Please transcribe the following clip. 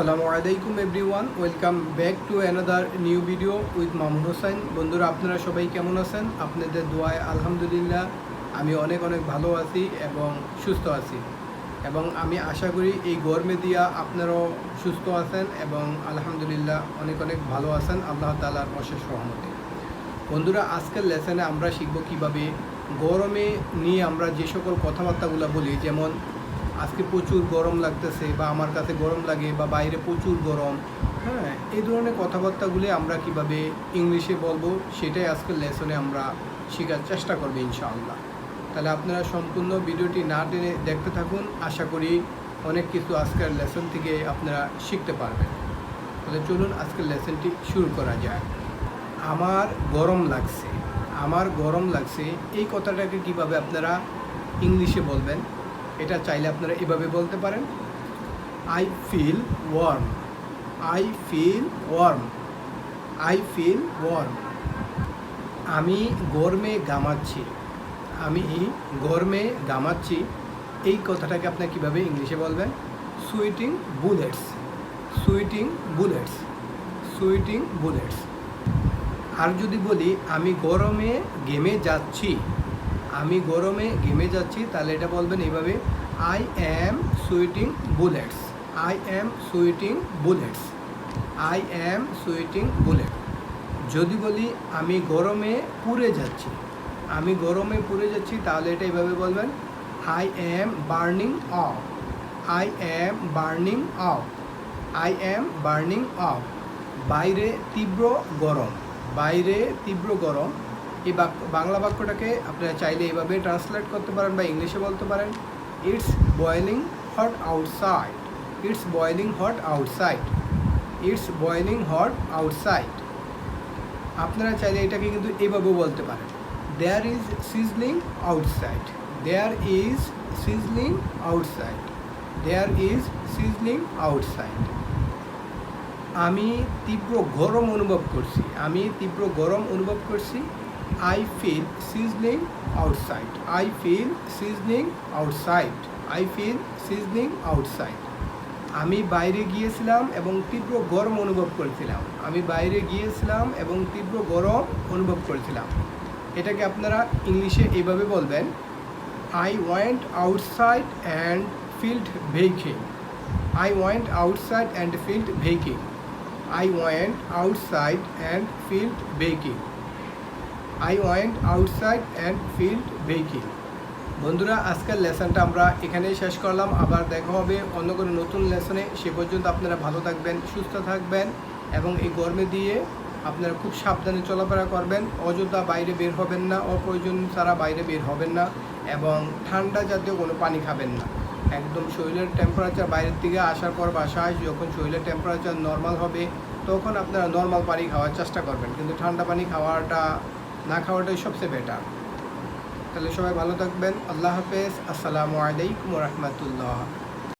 আসসালামু আলাইকুম everyone, welcome back to another new video with Mamun Hossain বন্ধুরা, আপনারা সবাই কেমন আছেন? আপনাদের দোয়ায় আলহামদুলিল্লাহ, আমি অনেক অনেক ভালো আছি এবং সুস্থ আছি। এবং আমি আশা করি এই গরমে দিয়া আপনারাও সুস্থ আছেন এবং আলহামদুলিল্লাহ অনেক অনেক ভালো আছেন, আল্লাহ তালার অশেষ সহমতে বন্ধুরা, আজকের লেসনে আমরা শিখব কীভাবে গরমে নিয়ে আমরা যে সকল কথাবার্তাগুলো বলি, যেমন আজকে প্রচুর গরম লাগতেছে বা আমার কাছে গরম লাগে বা বাইরে প্রচুর গরম হ্যাঁ এই ধরনের কথাবার্তাগুলি আমরা কীভাবে ইংলিশে বলব সেটাই আজকের লেসনে আমরা শেখার চেষ্টা করব ইনশাআল্লাহ। তাহলে আপনারা সম্পূর্ণ ভিডিওটি না টেনে দেখতে থাকুন, আশা করি অনেক কিছু আজকের লেসন থেকে আপনারা শিখতে পারবেন। তাহলে চলুন আজকের লেসনটি শুরু করা যায় আমার গরম লাগছে, আমার গরম লাগছে, এই কথাটাকে কীভাবে আপনারা ইংলিশে বলবেন? এটা চাইলে আপনারা এভাবে বলতে পারেন। I feel warm I feel warm I feel warm আমি গরমে গামাচ্ছি আমি গরমে গামাচ্ছি এই কথাটাকে আপনার কীভাবে ইংলিশে বলবেন? Sweating bullets sweating bullets sweating bullets আর যদি বলি, আমি গরমে গেমে যাচ্ছি। আমি গরমে গেমে যাচ্ছি, তাহলে এটা বলবেন এইভাবে। I am sweating bullets I am sweating bullets I am sweating bullet যদি বলি আমি গরমে পুড়ে যাচ্ছি, আমি গরমে পুড়ে যাচ্ছি, তাহলে এটা এইভাবে বলবেন। I am burning off I am burning off I am burning off বাইরে তীব্র গরম, বাইরে তীব্র গরম। এই বাক্য বাংলা বাক্যটাকে আপনারা চাইলে এইভাবে ট্রান্সলেট করতে পারেন বা ইংলিশে বলতে পারেন। It's boiling hot outside it's boiling hot outside it's boiling hot outside আপনারা চাইলে এটাকে কিন্তু এইভাবেও বলতে পারেন। There is sizzling outside there is sizzling outside there is sizzling outside আমি তীব্র গরম অনুভব করছি। আমি তীব্র গরম অনুভব করছি। I feel sizzling outside I feel sizzling outside I feel sizzling outside আমি বাইরে গিয়েছিলাম এবং তীব্র গরম অনুভব করেছিলাম। আমি বাইরে গিয়েছিলাম এবং তীব্র গরম অনুভব করেছিলাম। এটাকে আপনারা ইংলিশে এইভাবে বলবেন I went outside and felt baking I went outside and felt baking I went outside and felt baking. I went outside and felt baking. বন্ধুরা, আজকের লেসনটা আমরা এখানেই শেষ করলাম। আবার দেখা হবে অন্য কোনো নতুন লেসনে। সে পর্যন্ত আপনারা ভালো থাকবেন, সুস্থ থাকবেন এবং এই গরমে দিয়ে আপনারা খুব সাবধানে চলাফেরা করবেন। অযথা বাইরে বের হবেন না, অপ্রয়োজন ছাড়া বাইরে বের হবেন না এবং ঠান্ডা জাতীয় কোনো পানি খাবেন না। একদম শরীরের টেম্পারেচার বাইরের থেকে আসার পর বাসায় যখন শরীরের টেম্পারেচার নর্মাল হবে, তখন আপনারা নর্মাল পানি খাওয়ার চেষ্টা করবেন। কিন্তু ঠান্ডা পানি খাওয়াটা না খাওয়াটাই সবচেয়ে বেটার তাহলে সবাই ভালো থাকবেন। আল্লাহ হাফেজ। আসসালামু আলাইকুম রহমতুল্লাহ।